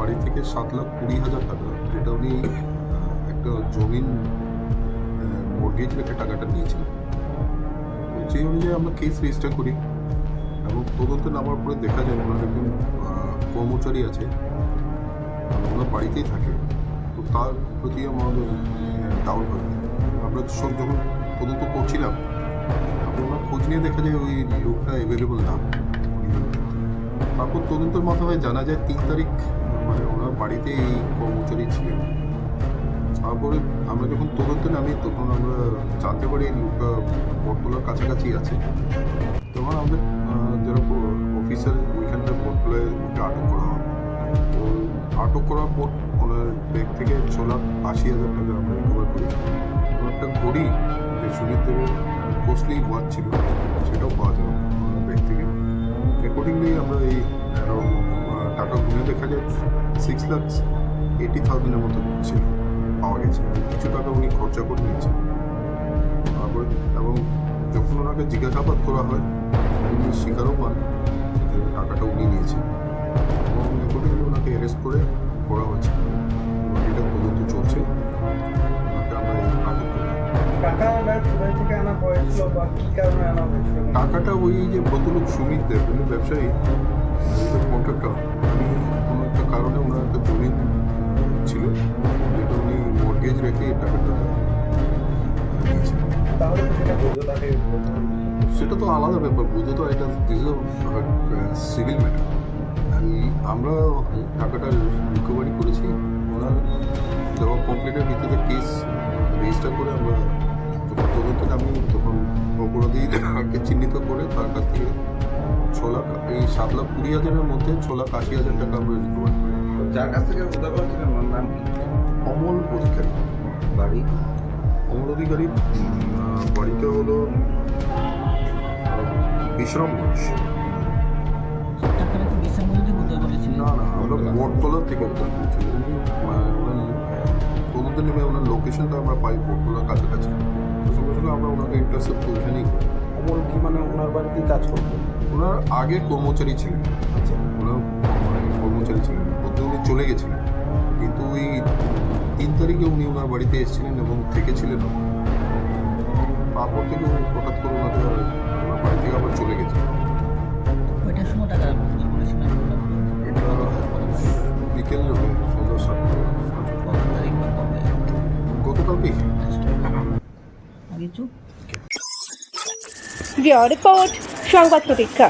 বাড়ি থেকে সাত লাখ কুড়ি হাজার টাকা। যেটা উনি একটা জমিন মর্গেজ রেখে টাকাটা নিয়েছিলেন সেই অনুযায়ী আমরা কেস রেজিস্টার করি এবং তদন্তে নামার পরে দেখা যায় ওনার একজন কর্মচারী আছে ওনার বাড়িতেই থাকে। তো তার প্রতি আমাদের ডাউট হয়। আমরা সব যখন তদন্ত করছিলাম ওনার খোঁজ নিয়ে দেখা যায় ওই লোকটা অ্যাভেলেবল না। তারপর তদন্তের মাধ্যমে জানা যায় তিন তারিখ ওনার বাড়িতে এই কর্মচারী ছিলেন তারপরে আমরা যখন তদন্তে নামি, তখন আমরা জানতে পারি লোকটা বটতলার কাছাকাছি আছে। তখন আমাদের যারা অফিসার ওইখানকার বটতলায় ওকে আটক করা হয়। তো আটক করার পর ওনার ব্যাগ থেকে ছ লাখ আশি হাজার টাকা আমরা রিকভার করি। একটা ঘড়ি যে সুনীত কস্টলি ওয়াচ ছিল, সেটাও পাওয়া যাবে ব্যাগ থেকে। অ্যাকর্ডিংলি আমরা এই টাকা গুনে দেখা যায় সিক্স লাখ এইটি থাউজেন্ডের মতো ছিল পাওয়া গেছে। কিছু টাকা উনি খরচা করে নিয়েছেন। তারপরে এবং যখন ওনাকে জিজ্ঞাসাবাদ করা হয় উনি স্বীকারও পান টাকাটা উনি নিয়েছেন। এবং অ্যাকর্ডিংলি ওনাকে অ্যারেস্ট করে করা হয়েছে। এটা তদন্ত চলছে। ওনাকে আমরা আটক করি টাকাটা ওই যে ভদ্রলোক সুমিত দেব উনি ব্যবসায়ী। উনি কোনো একটা কারণে ওনার একটা জমি ছিল যেটা উনি মর্গেজ রেখে টাকাটা সেটা তো আলাদা ব্যাপার বুঝতে তো এটা দিস সিভিল ম্যাটার আমরা টাকাটা রিকভারি করেছি ওনার দেওয়া কমপ্লেনের ভিত্তিতে কেস রেজিস্টার করে আমরা যখন তদন্তে নামি তখন অপরাধীকে চিহ্নিত করে তার কাছ থেকে ছ লাখ এই সাত লাখ কুড়ি হাজারের মধ্যে ছ লাখ আশি হাজার টাকা আমরা রিকভার করি যার কাছ থেকে উদ্ধার করেছিলেন ওনার নাম কি? অমল অধিকারী। বাড়ি? অমল অধিকারী বাড়িতে হলো বিশ্রামগঞ্জ না না আমরা বটতলা থেকে উদ্ধার করেছি তদন্তে নেমে ওনার লোকেশনটা আমরা পাই বটতলার কাছাকাছি। তো সঙ্গে সঙ্গে আমরা ওনাকে ইন্টারসেপ্ট ওইখানেই করি। অমল কি মানে ওনার বাড়িতেই কাজ করতো? ওনার আগে কর্মচারী ছিলেন। আচ্ছা। ওনার কর্মচারী ছিলেন বলতে উনি চলে গেছিলেন। কিন্তু ওই তিন তারিখে উনি ওনার বাড়িতে এসেছিলেন এবং থেকেছিলেন তারপর থেকে উনি হঠাৎ করে ওনাকে ওনার বাড়ি থেকে আবার চলে গেছে ওইটার সময় টাকা এটা বিকেল সন্ধ্যা সাতটা। গতকালকেই আগে চুপ। রিপোর্ট। সংবাদ প্রতীক্ষা।